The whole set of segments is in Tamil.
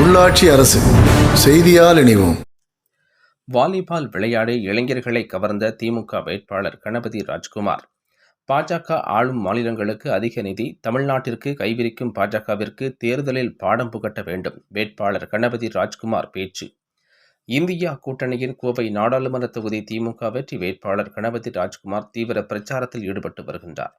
உள்ளாட்சி அரசு செய்தியால் இணைவோம். வாலிபால் விளையாடி இளைஞர்களை கவர்ந்த திமுக வேட்பாளர் கணபதி ராஜ்குமார். பாஜக ஆளும் மாநிலங்களுக்கு அதிக நிதி தமிழ்நாட்டிற்கு கைவிரிக்கும் பாஜகவிற்கு தேர்தலில் பாடம் புகட்ட வேண்டும் வேட்பாளர் கணபதி ராஜ்குமார் பேச்சு. இந்தியா கூட்டணியின் கோவை நாடாளுமன்ற தொகுதி திமுக வெற்றி வேட்பாளர் கணபதி ராஜ்குமார் தீவிர பிரச்சாரத்தில் ஈடுபட்டு வருகின்றார்.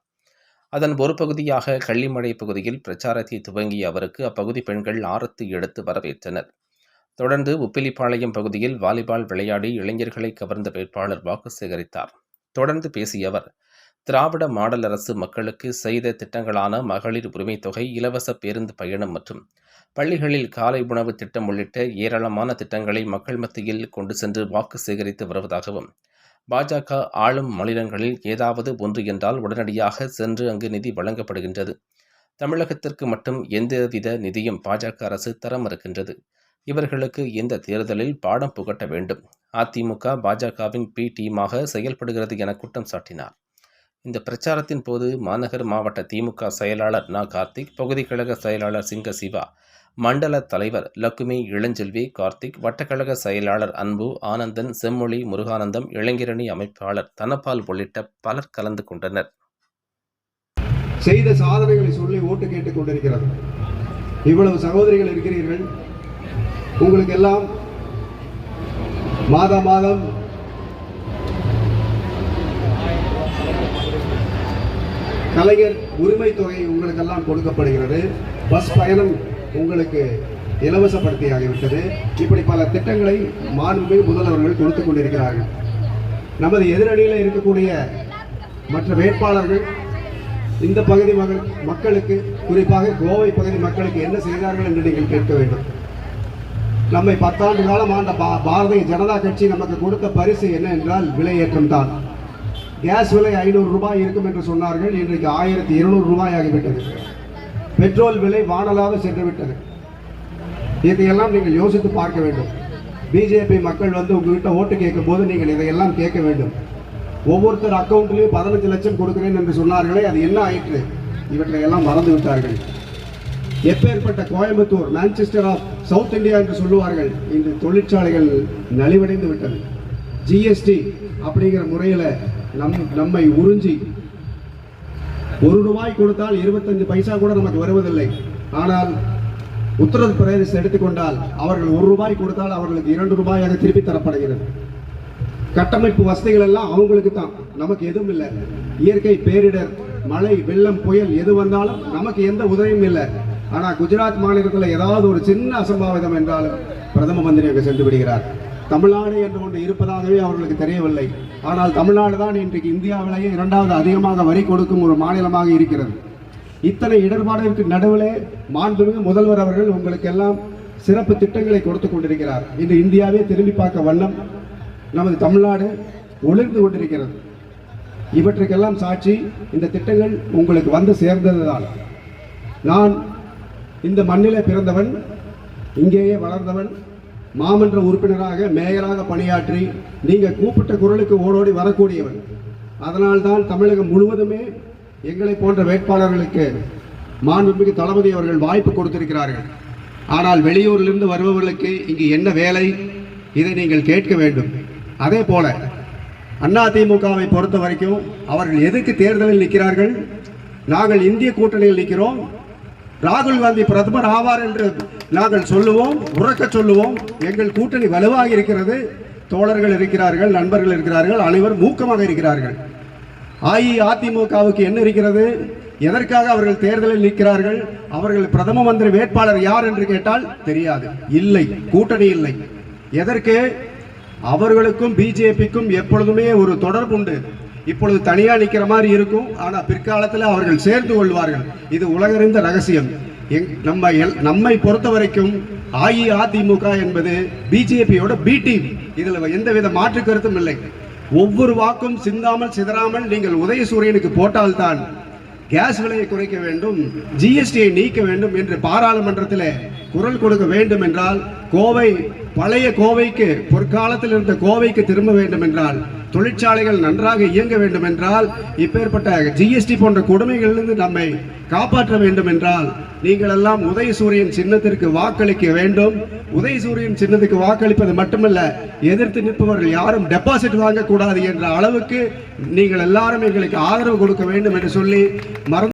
அதன் ஒரு பகுதியாக கள்ளிமடை பகுதியில் பிரச்சாரத்தை துவங்கிய அவருக்கு அப்பகுதி பெண்கள் ஆரத்து எடுத்து வரவேற்றனர். தொடர்ந்து உப்பிலிப்பாளையம் பகுதியில் வாலிபால் விளையாடி இளைஞர்களை கவர்ந்த வேட்பாளர் வாக்கு சேகரித்தார். தொடர்ந்து பேசிய அவர் திராவிட மாடல் அரசு மக்களுக்கு செய்த திட்டங்களான மகளிர் உரிமை தொகை இலவச பேருந்து பயணம் மற்றும் பள்ளிகளில் காலை உணவு திட்டம் உள்ளிட்ட ஏராளமான திட்டங்களை மக்கள் மத்தியில் கொண்டு சென்று வாக்கு சேகரித்து வருவதாகவும் பாஜக ஆளும் மாநிலங்களில் ஏதாவது ஒன்று என்றால் உடனடியாக சென்று அங்கு நிதி வழங்கப்படுகின்றது. தமிழகத்திற்கு மட்டும் எந்தவித நிதியும் பாஜக அரசு தர மறுக்கின்றது. இவர்களுக்கு இந்த தேர்தலில் பாடம் புகட்ட வேண்டும். அதிமுக பாஜகவின் பி டீமாக செயல்படுகிறது என குற்றம் சாட்டினார். இந்த பிரச்சாரத்தின் போது மாநகர் மாவட்ட திமுக செயலாளர் நா. கார்த்திக் பகுதி கழக செயலாளர் சிங்க சிவா மண்டல தலைவர் லக்குமி இளஞ்செல்வி கார்த்திக் வட்டக்கழக செயலாளர் அன்பு ஆனந்தன் செம்மொழி முருகானந்தம் இளைஞரணி அமைப்பாளர் தனபால் உள்ளிட்ட பலர் கலந்து கொண்டனர். செய்த சாதனைகளை சொல்லி ஓட்டு கேட்டுக் கொண்டிருக்கிறது. இவ்வளவு சகோதரிகள் இருக்கிறீர்கள். உங்களுக்கு எல்லாம் மாதம் மாதம் கலைஞர் உரிமை தொகை உங்களுக்கெல்லாம் கொடுக்கப்படுகிறது. பஸ் பயணம் உங்களுக்கு இலவசப்படுத்தியாகிவிட்டது. இப்படி பல திட்டங்களை மாண்புமிகு முதல்வர்கள் கொடுத்து கொண்டிருக்கிறார்கள். நமது எதிரணியில் இருக்கக்கூடிய மற்ற வேட்பாளர்கள் இந்த பகுதி மகள் மக்களுக்கு குறிப்பாக கோவை பகுதி மக்களுக்கு என்ன செய்தார்கள் என்று நீங்கள் கேட்க வேண்டும். நம்மை பத்தாண்டு காலம் ஆண்ட பா பாரதிய ஜனதா கட்சி நமக்கு கொடுத்த பரிசு என்ன என்றால் விலையேற்றம் தான். கேஸ் விலை ஐநூறு ரூபாய் இருக்கும் என்று சொன்னார்கள். இன்றைக்கு ஆயிரத்தி இருநூறு ரூபாய் ஆகிவிட்டது. பெட்ரோல் விலை வானலாக சென்று விட்டது இதையெல்லாம் நீங்கள் யோசித்து பார்க்க வேண்டும். பிஜேபி மக்கள் வந்து உங்ககிட்ட ஓட்டு கேட்கும் போது நீங்கள் இதையெல்லாம் கேட்க வேண்டும். ஒவ்வொருத்தர் அக்கௌண்ட்லேயும் பதினஞ்சு லட்சம் கொடுக்குறேன் என்று சொன்னார்களே அது என்ன ஆயிற்று? இவற்றை எல்லாம் மறந்து விட்டார்கள். எப்பேற்பட்ட Coimbatore Manchester of South India என்று சொல்லுவார்கள் இன்று தொழிற்சாலைகள் நலிவடைந்து விட்டது. ஜிஎஸ்டி அப்படிங்கிற முறையில் நம் நம்மை உறிஞ்சி ஒரு ரூபாய் கொடுத்தால் இருபத்தஞ்சு பைசா கூட நமக்கு வருவதில்லை. ஆனால் உத்தரப்பிரதேசம் எடுத்துக்கொண்டால் அவர்கள் ஒரு ரூபாய் கொடுத்தால் அவர்களுக்கு இரண்டு ரூபாயாக திருப்பி தரப்படுகிறது. கட்டமைப்பு வசதிகள் எல்லாம் அவங்களுக்கு தான். நமக்கு எதுவும் இல்லை. இயற்கை பேரிடர் மழை வெள்ளம் புயல் எது வந்தாலும் நமக்கு எந்த உதவியும் இல்லை. ஆனால் குஜராத் மாநிலத்தில் ஏதாவது ஒரு சின்ன அசம்பாவிதம் என்றாலும் பிரதம மந்திரி அங்கு சென்று விடுகிறார். தமிழ்நாடு என்று ஒன்று இருப்பதாகவே அவர்களுக்கு தெரியவில்லை. ஆனால் தமிழ்நாடு தான் இன்றைக்கு இந்தியாவிலேயே இரண்டாவது அதிகமாக வரி கொடுக்கும் ஒரு மாநிலமாக இருக்கிறது. இத்தனை இடர்பாடுகளுக்கு நடுவிலே மாண்புமிகு முதல்வர் அவர்கள் உங்களுக்கு எல்லாம் சிறப்பு திட்டங்களை கொடுத்து கொண்டிருக்கிறார். இன்று இந்தியாவே திரும்பி பார்க்க வண்ணம் நமது தமிழ்நாடு ஒளிர்ந்து கொண்டிருக்கிறது. இவற்றுக்கெல்லாம் சாட்சி இந்த திட்டங்கள் உங்களுக்கு வந்து சேர்ந்ததுதான். நான் இந்த மண்ணிலே பிறந்தவன் இங்கேயே வளர்ந்தவன் மாமன்ற உறுப்பினராக மேயராக பணியாற்றி நீங்கள் கூப்பிட்ட குரலுக்கு ஓடோடி வரக்கூடியவன். அதனால்தான் தமிழகம் முழுவதுமே எங்களை போன்ற வேட்பாளர்களுக்கு மாண்புமிகு தளபதி அவர்கள் வாய்ப்பு கொடுத்திருக்கிறார்கள். ஆனால் வெளியூரிலிருந்து வருபவர்களுக்கு இங்கு என்ன வேலை? இதை நீங்கள் கேட்க வேண்டும். அதே போல அதிமுகவை பொறுத்த வரைக்கும் அவர்கள் எதுக்கு தேர்தலில் நிற்கிறார்கள். நாங்கள் இந்திய கூட்டணியில் நிற்கிறோம். ராகுல் காந்தி பிரதமர் ஆவார் என்று நாங்கள் சொல்லுவோம் உறக்க சொல்லுவோம். எங்கள் கூட்டணி வலுவாக இருக்கிறது. தோழர்கள் இருக்கிறார்கள் நண்பர்கள் இருக்கிறார்கள் அனைவரும் மூக்கமாக இருக்கிறார்கள். அஇஅதிமுகவுக்கு என்ன இருக்கிறது? எதற்காக அவர்கள் தேர்தலில் நிற்கிறார்கள்? அவர்கள் பிரதம மந்திரி வேட்பாளர் யார் என்று கேட்டால் தெரியாது. இல்லை கூட்டணி இல்லை. எதற்கு? அவர்களுக்கும் பிஜேபிக்கும் எப்பொழுதுமே ஒரு தொடர்பு உண்டு. இப்பொழுது தனியாக நிற்கிற மாதிரி இருக்கும். ஆனால் பிற்காலத்தில் அவர்கள் சேர்ந்து கொள்வார்கள். இது உலகறிந்த ரகசியம். நம்ம எல்- நம்மை பொறுத்த வரைக்கும் அஇஅதிமுக என்பது பிஜேபியோட பி டீம் இதில் எந்தவித மாற்று கருத்தும் இல்லை. ஒவ்வொரு வாக்கும் சிந்தாமல் சிதறாமல் நீங்கள் உதயசூரியனுக்கு போட்டால்தான் கேஸ் விலையை குறைக்க வேண்டும் ஜிஎஸ்டியை நீக்க வேண்டும் என்று பாராளுமன்றத்தில் குரல் கொடுக்க வேண்டும் என்றால் கோவை பழைய கோவைக்கு பொற்காலத்தில் இருந்த கோவைக்கு திரும்ப வேண்டும் என்றால் தொழிற்சாலைகள் நன்றாக இயங்க வேண்டும் என்றால் இப்பேற்பட்ட ஜிஎஸ்டி போன்ற கொடுமைகளிலிருந்து நம்மை காப்பாற்ற வேண்டும் என்றால் நீங்கள் எல்லாம் உதயசூரியன் சின்னத்திற்கு வாக்களிக்க வேண்டும். உதயசூரியன் சின்னத்துக்கு வாக்களிப்பது மட்டுமல்ல எதிர்த்து நிற்பவர்கள் யாரும் டெபாசிட் வாங்கக்கூடாது என்ற அளவுக்கு நீங்கள் எல்லாரும் எங்களுக்கு ஆதரவு கொடுக்க வேண்டும் என்று சொல்லி மறந்து